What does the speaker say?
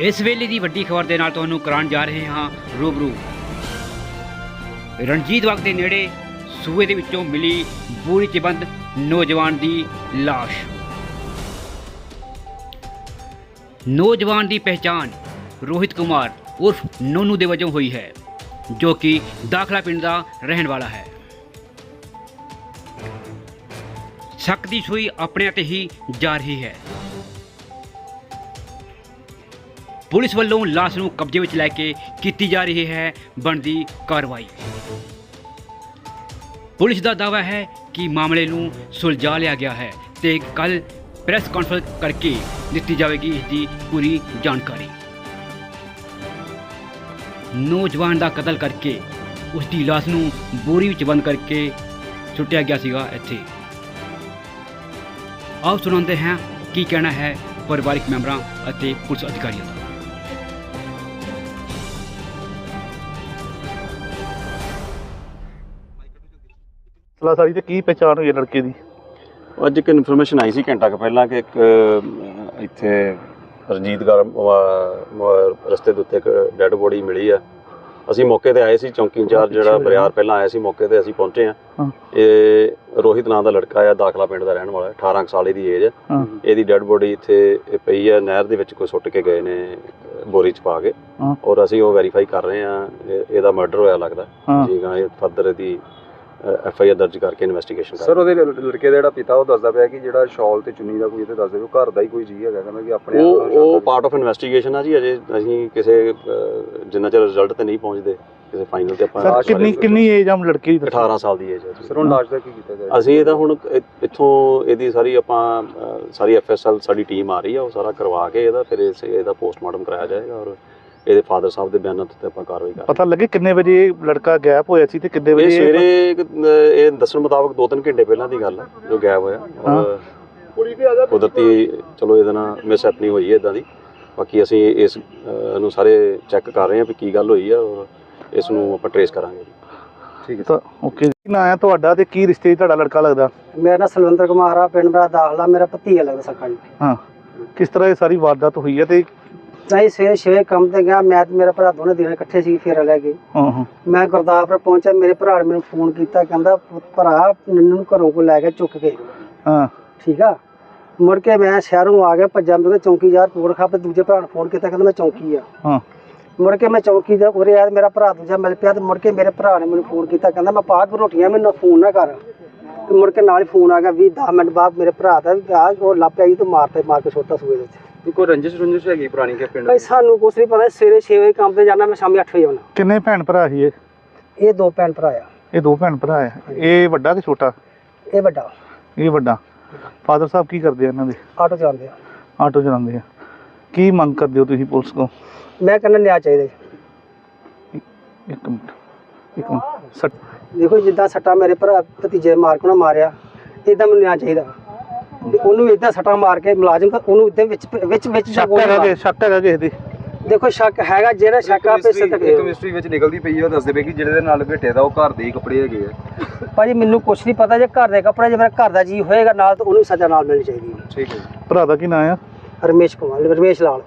ਇਸ ਵੇਲੇ ਦੀ ਵੱਡੀ ਖਬਰ ਦੇ ਨਾਲ ਤੁਹਾਨੂੰ ਕਰਾਉਣ ਜਾ ਰਹੇ ਹਾਂ ਰੂਬਰੂ। ਰਣਜੀਤ ਬਾਗ ਦੇ ਨੇੜੇ ਸੂਏ ਦੇ ਵਿੱਚੋਂ ਮਿਲੀ ਬੂਰੀ ਚ ਬੰਦ ਨੌਜਵਾਨ ਦੀ ਲਾਸ਼। ਨੌਜਵਾਨ ਦੀ ਪਹਿਚਾਣ ਰੋਹਿਤ ਕੁਮਾਰ ਉਰਫ ਨੋਨੂ ਦੇ ਵਜੋਂ ਹੋਈ ਹੈ, ਜੋ ਕਿ ਦਾਖਲਾ ਪਿੰਡ ਦਾ ਰਹਿਣ ਵਾਲਾ ਹੈ। ਸ਼ੱਕ ਦੀ ਸੂਈ ਆਪਣੇ ਤੇ ਹੀ ਜਾ ਰਹੀ ਹੈ। ਪੁਲਿਸ ਵੱਲੋਂ ਲਾਸ਼ ਨੂੰ ਕਬਜ਼ੇ ਵਿੱਚ ਲੈ ਕੇ ਕੀਤੀ ਜਾ ਰਹੀ ਹੈ ਬਣਦੀ ਕਾਰਵਾਈ। ਪੁਲਿਸ ਦਾ ਦਾਅਵਾ ਹੈ ਕਿ ਮਾਮਲੇ ਨੂੰ ਸੁਲਝਾ ਲਿਆ ਗਿਆ ਹੈ ਤੇ ਕੱਲ ਪ੍ਰੈਸ ਕਾਨਫਰੰਸ ਕਰਕੇ ਦਿੱਤੀ ਜਾਵੇਗੀ ਇਸ ਦੀ ਪੂਰੀ ਜਾਣਕਾਰੀ। ਨੌਜਵਾਨ ਦਾ ਕਤਲ ਕਰਕੇ ਉਸ ਦੀ ਲਾਸ਼ ਨੂੰ ਬੋਰੀ ਵਿੱਚ ਬੰਦ ਕਰਕੇ ਸੁੱਟਿਆ ਗਿਆ ਸੀਗਾ ਇੱਥੇ। ਆਓ ਸੁਣਾਉਂਦੇ ਹਾਂ ਕੀ ਕਹਿਣਾ ਹੈ ਪਰਿਵਾਰਿਕ ਮੈਂਬਰਾਂ ਅਤੇ ਪੁਲਿਸ ਅਧਿਕਾਰੀਆਂ ਦਾ। ਸਲਾ ਸਾਰੀ ਤੇ ਕੀ ਪਹਿਚਾਣ ਹੋਈ ਹੈ ਲੜਕੇ ਦੀ? ਅੱਜ ਇੱਕ ਇਨਫੋਰਮੇਸ਼ਨ ਆਈ ਸੀ ਘੰਟਾ ਕੁ ਪਹਿਲਾਂ ਕਿ ਇੱਕ ਅਹ, ਇੱਥੇ ਰਣਜੀਤ ਗਰ ਰਸਤੇ ਦੇ ਉੱਤੇ ਇੱਕ ਡੈੱਡ ਬੋਡੀ ਮਿਲੀ ਆ। ਅਸੀਂ ਮੌਕੇ ਤੇ ਆਏ ਸੀ ਚੌਂਕੀ ਇੰਚਾਰਜ ਜਿਹੜਾ। ਬਰਿਆਰ ਪਹਿਲਾਂ ਆਇਆ ਸੀ ਮੌਕੇ ਤੇ ਅਸੀਂ ਪਹੁੰਚੇ ਆ। ਹਾਂ। ਇਹ ਰੋਹਿਤ ਨਾਂ ਦਾ ਲੜਕਾ ਆ ਦਾਖਲਾ ਪਿੰਡ ਦਾ ਰਹਿਣ ਵਾਲਾ ਹੈ, 18 ਕੁ ਸਾਲ ਦੀ ਏਜ ਹੈ ਹਾਂ। ਇਹਦੀ ਡੈੱਡ ਬੋਡੀ ਇੱਥੇ ਇਹ ਪਈ ਹੈ ਨਹਿਰ ਦੇ ਵਿੱਚ ਕੋਈ ਸੁੱਟ ਕੇ ਗਏ ਨੇ ਅਹ, ਬੋਰੀ ਚ ਪਾ ਕੇ। ਹਾਂ। ਔਰ ਅਸੀਂ ਉਹ ਵੈਰੀਫਾਈ ਕਰ ਰਹੇ ਆ ਇਹਦਾ ਮਰਡਰ ਹੋਇਆ ਲੱਗਦਾ। ਹਾਂ। ਜੀਗਾ ਇਹ ਫਰਦਰ ਇਹਦੀ ਐਫ ਆਈ ਆਰ ਦਰਜ ਕਰਕੇ ਇਨਵੈਸਟੀਗੇਸ਼ਨ ਕਰ ਸਰ ਉਹਦੇ ਲੜਕੇ ਦਾ ਜਿਹੜਾ ਪਿਤਾ ਉਹ ਦੱਸਦਾ ਪਿਆ ਕਿ ਜਿਹੜਾ ਸ਼ਾਲ ਤੇ ਚੁੰਨੀ ਦਾ ਕੋਈ ਤੇ ਦੱਸਦੇ ਉਹ ਘਰ ਦਾ ਹੀ ਕੋਈ ਜੀ ਹੈਗਾ ਕਹਿੰਦਾ ਕਿ ਆਪਣੇ ਆਪ ਉਹ ਉਹ ਪਾਰਟ ਆਫ ਇਨਵੈਸਟੀਗੇਸ਼ਨ ਆ ਜੀ ਅਜੇ ਅਸੀਂ ਕਿਸੇ ਜਿੰਨਾ ਚਿਰ ਰਿਜ਼ਲਟ ਤੇ ਨਹੀਂ ਪਹੁੰਚਦੇ ਕਿਸੇ ਫਾਈਨਲ ਤੇ ਆਪਾਂ ਸਰ ਕਿੰਨੀ ਕਿੰਨੀ ਏਜ ਆ ਲੜਕੇ ਦੀ ਦੱਸੋ? 18 ਸਾਲ ਦੀ ਏਜ ਹੈ ਜੀ। ਸਰ ਹੁਣ ਲਾਸ਼ ਦਾ ਕੀ ਕੀਤਾ ਜਾਏ ਅਸੀਂ ਇਹਦਾ ਹੁਣ ਇੱਥੋਂ ਇਹਦੀ ਸਾਰੀ ਆਪਾਂ ਸਾਰੀ ਐਫਐਸਐਲ ਸਾਡੀ ਟੀਮ ਆ ਰਹੀ ਆ ਉਹ ਸਾਰਾ ਕਰਵਾ ਕੇ ਇਹਦਾ ਫਿਰ ਇਹਦਾ ਪੋਸਟਮਾਰਟਮ ਕਰਾਇਆ ਜਾਏਗਾ ਔਰ ਇਹਦੇ ਫਾਦਰ ਸਾਹਿਬ ਦੇ ਬਿਆਨਾਂ ਤੇ ਆਪਾਂ ਕਾਰਵਾਈ ਕਰਾਂਗੇ ਪਤਾ ਲੱਗੇ ਕਿੰਨੇ ਵਜੇ ਇਹ ਲੜਕਾ ਗਾਇਬ ਹੋਇਆ ਸੀ ਤੇ ਕਿੰਨੇ ਇਹ ਵਜੇ ਸਵੇਰੇ ਇਹ ਦੱਸਣ ਮੁਤਾਬਕ 2-3 ਘੰਟੇ ਪਹਿਲਾਂ ਦੀ ਗੱਲ ਹੈ ਜੋ ਗਾਇਬ ਹੋਇਆ। ਔਰ ਕੁਦਰਤੀ ਚਲੋ ਇਹਦੇ ਨਾਲ ਮਿਸ ਹੈਪਨਿੰਗ ਹੋਈ ਹੈ ਇਦਾਂ ਦੀ। ਬਾਕੀ ਅਸੀਂ ਇਸ ਨੂੰ ਸਾਰੇ ਚੈੱਕ ਕਰ ਰਹੇ ਹਾਂ ਵੀ ਕੀ ਗੱਲ ਹੋਈ ਹੈ ਔਰ ਇਸ ਨੂੰ ਆਪਾਂ ਟਰੇਸ ਕਰਾਂਗੇ। ਠੀਕ ਹੈ ਤਾਂ ਓਕੇ ਕੀ ਨਾਂ ਆ ਤੁਹਾਡਾ ਤੇ ਕੀ ਰਿਸ਼ਤੇ ਤੁਹਾਡਾ ਲੜਕਾ ਲੱਗਦਾ? ਮੇਰਾ ਨਾਂ ਸਲਵੰਦਰ ਕੁਮਾਰ ਆ ਪਿੰਡ ਮੇਰਾ ਦਾਖਲਾ ਮੇਰਾ ਭਤੀਆ ਲੱਗਦਾ ਸਕਾ ਜੀ ਹਾਂ। ਕਿਸ ਤਰ੍ਹਾਂ ਇਹ ਸਾਰੀ ਵਾਰਦਾਤ ਹੋਈ ਹੈ ਤੇ ਚਾਹੀ ਸਵੇਰੇ ਛੇ ਕੰਮ ਤੇ ਗਿਆ ਮੈਂ ਤੇ ਮੇਰਾ ਭਰਾ ਦੋਨੇ ਦਿਨ ਇਕੱਠੇ ਸੀ ਫੇਰ ਲੈ ਗਏ ਹਾਂ ਹਾਂ। ਮੈਂ ਗੁਰਦਾਸਪੁਰ ਪਹੁੰਚਿਆ ਮੇਰੇ ਭਰਾ ਨੇ ਮੈਨੂੰ ਫੋਨ ਕੀਤਾ ਕਹਿੰਦਾ ਭਰਾ ਨੰਨੂ ਨੂੰ ਘਰੋਂ ਕੋ ਲੈ ਕੇ ਚੁੱਕ ਕੇ। ਹਾਂ। ਠੀਕ ਆ? ਮੁੜ ਕੇ ਮੈਂ ਸ਼ਹਿਰੋਂ ਆ ਗਿਆ ਭੱਜਾ ਮੇਰੇ ਚੌਂਕੀ ਯਾਰ ਰਿਪੋਰਟ ਖਾਪ ਦੂਜੇ ਭਰਾ ਨੂੰ ਫੋਨ ਕੀਤਾ ਕਹਿੰਦਾ ਮੈਂ ਚੌਂਕੀ ਆ। ਹਾਂ। ਮੁੜ ਕੇ ਮੈਂ ਚੌਂਕੀ ਦਾ ਉਰੇ ਆ ਮੇਰਾ ਭਰਾ ਦੂਜਾ ਮਿਲ ਪਿਆ ਤੇ ਮੁੜ ਕੇ ਮੇਰੇ ਭਰਾ ਨੇ ਮੈਨੂੰ ਫੋਨ ਕੀਤਾ ਕਹਿੰਦਾ ਮੈਂ ਪਾ ਕੇ ਰੋਟੀਆਂ ਮੈਨੂੰ ਫੋਨ ਨਾ ਕਰ। ਤੇ ਮੁੜ ਕੇ ਨਾਲ ਹੀ ਫੋਨ ਆ ਗਿਆ 20 10 ਮਿੰਟ ਬਾਅਦ ਮੇਰੇ ਭਰਾ ਦਾ ਵੀ ਆ ਉਹ ਲੱਭ ਜੀ ਤੇ ਮਾਰਤੇ ਮਾਰ ਕੇ ਛੋਟਾ ਸੂਏ ਦੇ ਵਿੱਚ। ਕੋਈ ਰੰਜਿਸ਼ ਰੰਜਿਸ਼ ਹੈਗੀ ਪੁਰਾਣੀ ਕੇ ਪਿੰਡ ਭਾਈ ਸਾਨੂੰ ਕੁਛ ਨਹੀਂ ਪਤਾ ਸਵੇਰੇ 6 ਵਜੇ ਕੰਮ ਤੇ ਜਾਣਾ ਮੈਂ ਸ਼ਾਮੀ 8 ਵਜੇ ਆਉਣਾ। ਕਿੰਨੇ ਭੈਣ ਭਰਾ ਸੀ ਇਹ? ਇਹ ਦੋ ਭੈਣ ਭਰਾ ਆ। ਇਹ ਦੋ ਭੈਣ ਭਰਾ ਆ। ਇਹ ਵੱਡਾ ਕਿ ਛੋਟਾ? ਇਹ ਵੱਡਾ। ਇਹ ਵੱਡਾ। ਫਾਦਰ ਸਾਹਿਬ ਕੀ ਕਰਦੇ ਆ ਇਹਨਾਂ ਦੇ? ਆਟੋ ਚਲਾਉਂਦੇ ਆ। ਆਟੋ ਚਲਾਉਂਦੇ ਆ। ਕੀ ਮੰਗ ਕਰਦੇ ਹੋ ਤੁਸੀਂ ਪੁਲਿਸ ਕੋ ਮੈਂ ਕਹਿੰਦਾ ਨਿਆਂ ਚਾਹੀਦਾ ਜੀ। ਇੱਕ ਮਿੰਟ। ਇੱਕ ਮਿੰਟ। ਸੱਟ ਦੇਖੋ ਜਿੱਦਾਂ ਸੱਟਾ ਮੇਰੇ ਭਰਾ ਭਤੀਜੇ ਮਾਰ ਕੇ ਨਾ ਮਾਰਿਆ ਇਦਾਂ ਮੈਨੂੰ ਨਿਆਂ ਚਾਹੀਦਾ। ਤੇ ਉਹਨੂੰ ਇਦਾਂ ਸੱਟਾ ਮਾਰ ਕੇ ਮੁਲਾਜ਼ਮ ਉਹਨੂੰ ਇਦਾਂ ਵਿੱਚ ਵਿੱਚ ਵਿੱਚ ਸ਼ੱਕ ਹੈਗਾ ਕਿ ਸ਼ੱਕ ਹੈਗਾ ਕਿਸੇ ਦੀ? ਦੇਖੋ ਸ਼ੱਕ ਹੈਗਾ ਜਿਹੜਾ ਸ਼ੱਕ ਆ ਪੈਸੇ ਤੱਕ ਇੱਕ ਮਿਸਟਰੀ ਵਿੱਚ ਨਿਕਲਦੀ ਪਈ ਹੈ ਉਹ ਦੱਸਦੇ ਪਏ ਕਿ ਜਿਹੜੇ ਦੇ ਨਾਲ ਭੇਟੇ ਦਾ ਉਹ ਘਰ ਦੇ ਹੀ ਕੱਪੜੇ ਹੈਗੇ ਆ। ਭਾਜੀ ਮੈਨੂੰ ਕੁਛ ਨਹੀਂ ਪਤਾ ਜੇ ਘਰ ਦੇ ਕੱਪੜੇ ਜੇ ਮੇਰਾ ਘਰ ਦਾ ਜੀ ਹੋਏਗਾ ਨਾਲ ਤਾਂ ਉਹਨੂੰ ਸਜ਼ਾ ਨਾਲ ਮਿਲਣੀ ਚਾਹੀਦੀ ਹੈ। ਠੀਕ ਹੈ ਭਰਾ ਦਾ ਕੀ ਨਾਂ ਆ? ਰਮੇਸ਼ ਕੁਮਾਰ ਰਮੇਸ਼ ਲਾਲ।